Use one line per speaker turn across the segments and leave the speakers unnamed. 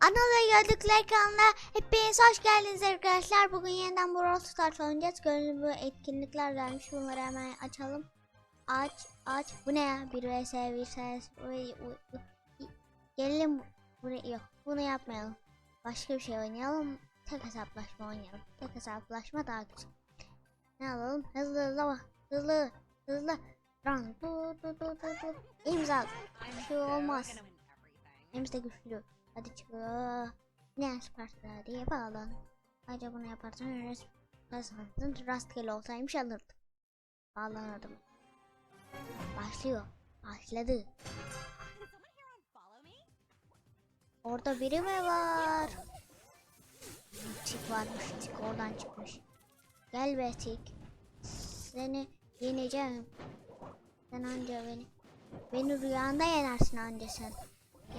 Anadolu Gördükler kanalına hepiniz hoş geldiniz arkadaşlar. Bugün yeniden Brawl Stars oynayacağız. Gönüllü etkinlikler gelmiş. Bunları hemen açalım. Aç, aç. Bu ne ya? Bir vs, bir vs. Gelelim. Buraya yok. Bunu yapmayalım. Başka bir şey oynayalım. Tek hesaplaşma oynayalım. Tek hesaplaşma daha güzel. Ne alalım? Hızlı hızlı. Hızlı. Hızlı. Run. Du, du, du, du, du. İmza. Bir şey olmaz. Hem de güçlü. Hadi çıkıyor. Ne Sparta diye bağlan. Ayrıca bunu yaparsan kazandın. Rastgele olsaymış alırdım. Bağlanırdım. Başlıyor. Başladı. Orada biri mi var? Tik varmış. Tik oradan çıkmış. Gel be Tik. Seni yeneceğim. Sen anca beni. Beni rüyanda yenersin anca sen.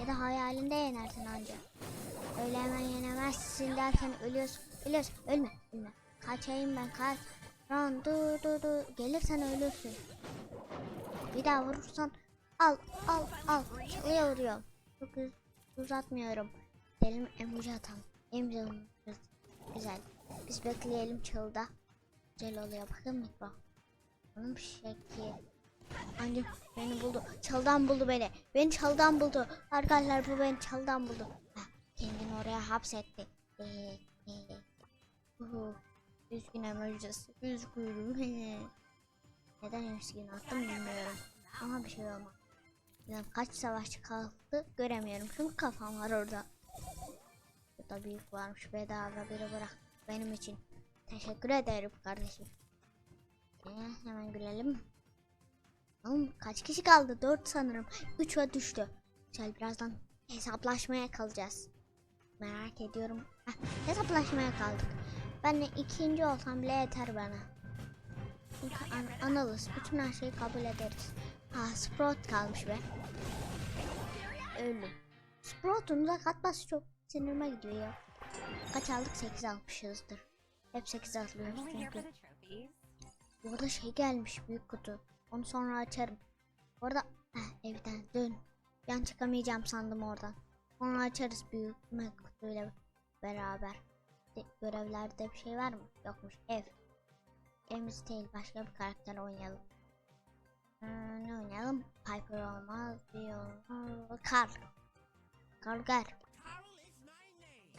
Ya da hayalinde yenersin anca. Öyle hemen yenemezsin derken ölüyorsun. Ölüyorsun. Ölme. Ölme. Kaçayım ben kaç. Ran du du du. Gelirsen ölürsün. Bir daha vurursan al al al. Çalıya vuruyorum. Çok uz uzatmıyorum. Gidelim emoji atalım. Emoji Güzel. Biz bekleyelim çalıda. Güzel oluyor. Bakın mikro. Onun şekli. Annem beni buldu. Çaldan buldu beni. Beni çaldan buldu. Arkadaşlar bu beni çaldan buldu. Kendini oraya hapsetti. Ee, ee. Uhu. Üzgün emojisi. Üzgün. Neden üzgün attım bilmiyorum. Ama bir şey olmaz. Yani kaç savaşçı kaldı göremiyorum. Çünkü kafam var orada. Burada büyük varmış. Bedava biri bırak. Benim için. Teşekkür ederim kardeşim. Ee, hemen gülelim. Oğlum kaç kişi kaldı? 4 sanırım. 3'e düştü. Güzel birazdan hesaplaşmaya kalacağız. Merak ediyorum. Heh, hesaplaşmaya kaldık. Ben de ikinci olsam bile yeter bana. Çünkü an analız. Bütün her şeyi kabul ederiz. Ha Sprout kalmış be. Öldüm. Sprout'un da katması çok sinirime gidiyor ya. Kaç aldık? 8 almışızdır. Hep 8 alıyoruz çünkü. Burada şey gelmiş büyük kutu. Onu sonra açarım. Orada heh, evden dön. Yan çıkamayacağım sandım oradan. Sonra açarız büyük kutuyla beraber. De, görevlerde bir şey var mı? Yokmuş. Ev. Evimiz değil. Başka bir karakter oynayalım. Ee, ne oynayalım? Piper olmaz. Bir olmaz. Carl gel.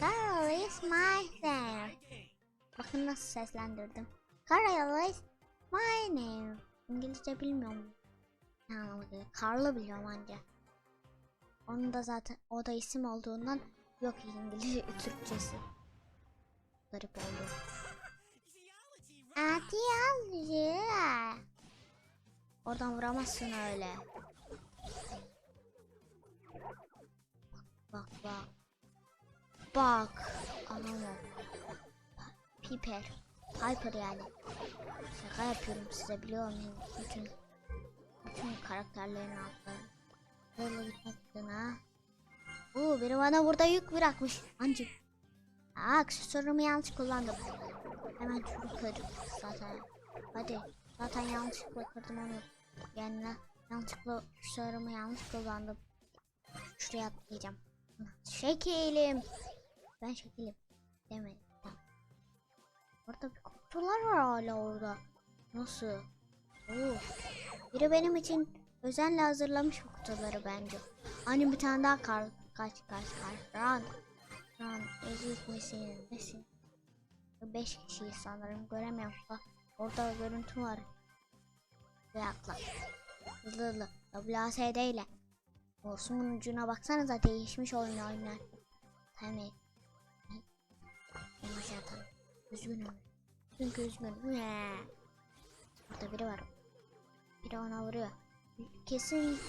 Carl is my name. Bakın nasıl seslendirdim. Carl is my name. İngilizce bilmiyorum. Geliyor? Carl'ı biliyorum anca. Onun da zaten o da isim olduğundan yok İngilizce Türkçesi. Garip oldu. Atiyalcı. Oradan vuramazsın öyle. Bak bak. Bak. Anam Piper. Piper yani. Şaka yapıyorum size biliyor muyum? Bütün bütün karakterlerin altları. Böyle gitmek ha. Oo biri bana burada yük bırakmış. Ancak. Aa aksesuarımı yanlış kullandım. Hemen şunu kır zaten. Hadi. Zaten yanlışlıkla kırdım onu. Yani yanlışlıkla aksesuarımı yanlış kullandım. Şuraya atlayacağım. Şekilim. Ben şekilim. Demedim. Tamam. Orada bir kutular var hala orada. Nasıl? Oo. Biri benim için özenle hazırlamış bu kutuları bence. Hani bir tane daha kar kaç kaç kaç. Run. Run. Ezik misin? Nesin? Beş kişiyiz sanırım. Göremiyorum. Bak orada görüntü var. Ve atla. Hızlı hızlı. WASD ile. Olsun ucuna baksanıza değişmiş oyun oynar. Tamam. Yavaş atalım. Üzgünüm. Çünkü üzgünüm. Ee. Burada biri var. Biri ona vuruyor. Kesin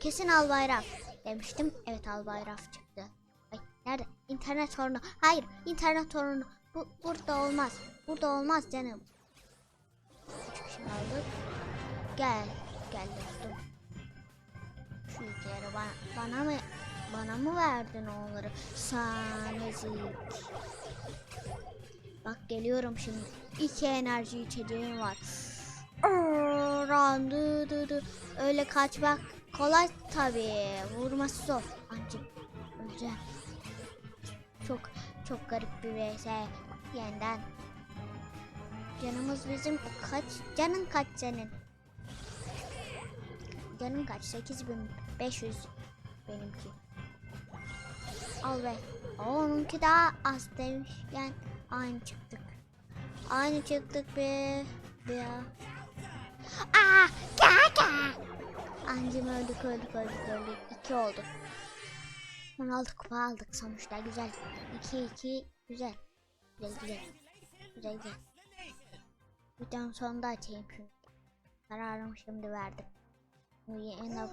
kesin al bayrak demiştim. Evet al bayrak çıktı. Ay nerede? İnternet sorunu. Hayır internet sorunu. Bu burada olmaz. Burada olmaz canım. Üç kişi kaldı. Gel. Gel dostum. Şu yükleri bana, bana mı bana mı verdin onları? Sen ezik. Bak geliyorum şimdi. İki enerji içeceğim var. Ran dı dı. Öyle kaçmak kolay tabi. Vurması zor. Ancak önce çok çok garip bir vs yeniden. Canımız bizim kaç? Canın kaç senin? Canım kaç? 8500 benimki. Al be. Aa, onunki daha az demişken aynı çıktık. Aynı çıktık be. Be ya. Aa! Kaka! Ancım öldük öldük öldük öldük. İki oldu. 16 kupa aldık sonuçta güzel. 2 2 güzel. Güzel güzel. Güzel güzel. Videonun sonunda açayım çünkü. Kararımı şimdi verdim. Bu yeni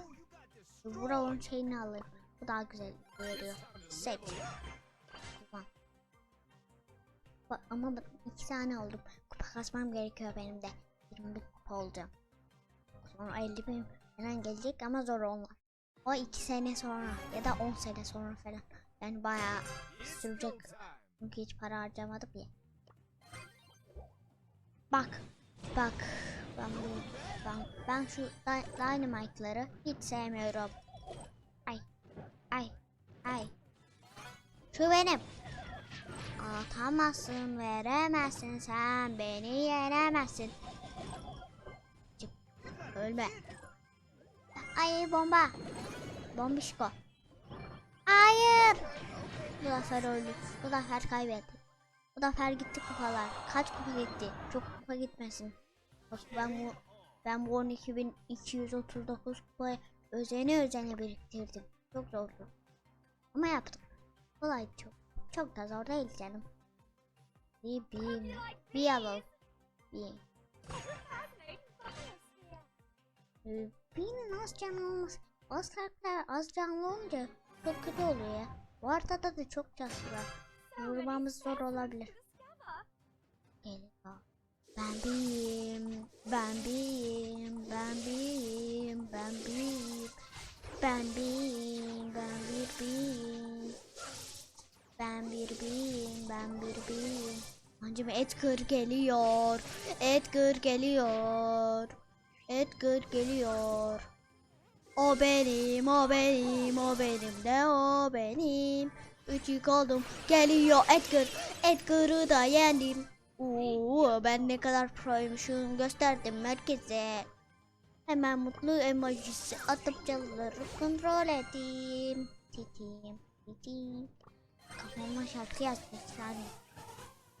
Vuralım şeyini alayım. Bu daha güzel veriyor. Seç. Ama iki tane oldum. Kupa kasmam gerekiyor benim de. 21 kupa olacağım. Sonra 50 bin falan gelecek ama zor onlar. O 2 sene sonra ya da 10 sene sonra falan. Yani bayağı sürecek. Çünkü hiç para harcamadım ya. Bak. Bak. Ben bu ben, ben şu dy- Dynamite'ları hiç sevmiyorum. Ay. Ay. Ay. Şu benim. Atamazsın, veremezsin sen beni yenemezsin. Çık. Ölme. Ay bomba. Bombişko. Hayır. Bu sefer öldük. Bu sefer kaybettik. Bu sefer gitti kupalar. Kaç kupa gitti? Çok kupa gitmesin. Bak ben bu ben bu 12.239 kupayı özene özene biriktirdim. Çok zordu. Ama yaptım. Kolay çok. Çok da zor değil canım. Bir bir bir alalım. Bir. Ee, Birinin az canı olmaz. Az karakter az canlı olunca çok kötü oluyor ya. Bu haritada da çok canlı var. Vurmamız zor olabilir. Geliyor. Ben biriyim, ben biriyim, ben biriyim, ben biriyim, ben biriyim, bir biriyim, ben bir biriyim. Ancım Edgar geliyor, Edgar geliyor, Edgar geliyor. O benim, o benim, o benim de o benim. Üçük oldum, geliyor Edgar, Edgar'ı da yendim. Oo, ben ne kadar proymuşum gösterdim herkese. Hemen mutlu emojisi atıp çalıları kontrol edeyim. Titim, titim. Kafama şarkı yazmış yani.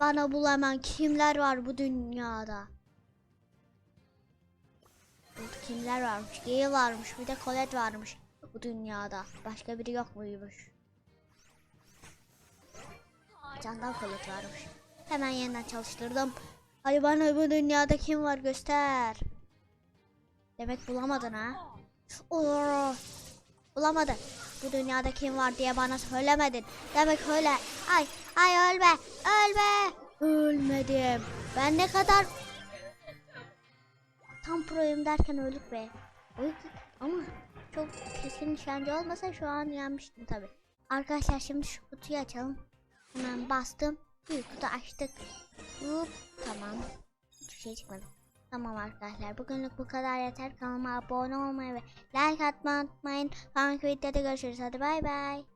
Bana bulamayan kimler var bu dünyada? Kimler varmış? Gale varmış, bir de Colette varmış bu dünyada. Başka biri yok muymuş? Candan Colette varmış. Hemen yeniden çalıştırdım. Hadi bana bu dünyada kim var göster. Demek bulamadın ha? Oo, bulamadın. Bu dünyada kim var diye bana söylemedin. Demek öyle. Ay ay ölme ölme. Ölmedim. Ben ne kadar tam proyum derken öldük be. Öldük ama çok keskin nişancı olmasa şu an yenmiştim tabi. Arkadaşlar şimdi şu kutuyu açalım. Hemen bastım. Büyük kutu açtık. Hop, tamam. Hiçbir şey çıkmadı. Tamam arkadaşlar bugünlük bu kadar yeter. Kanalıma abone olmayı ve like atmayı unutmayın. Sonraki videoda görüşürüz. Hadi bay bay.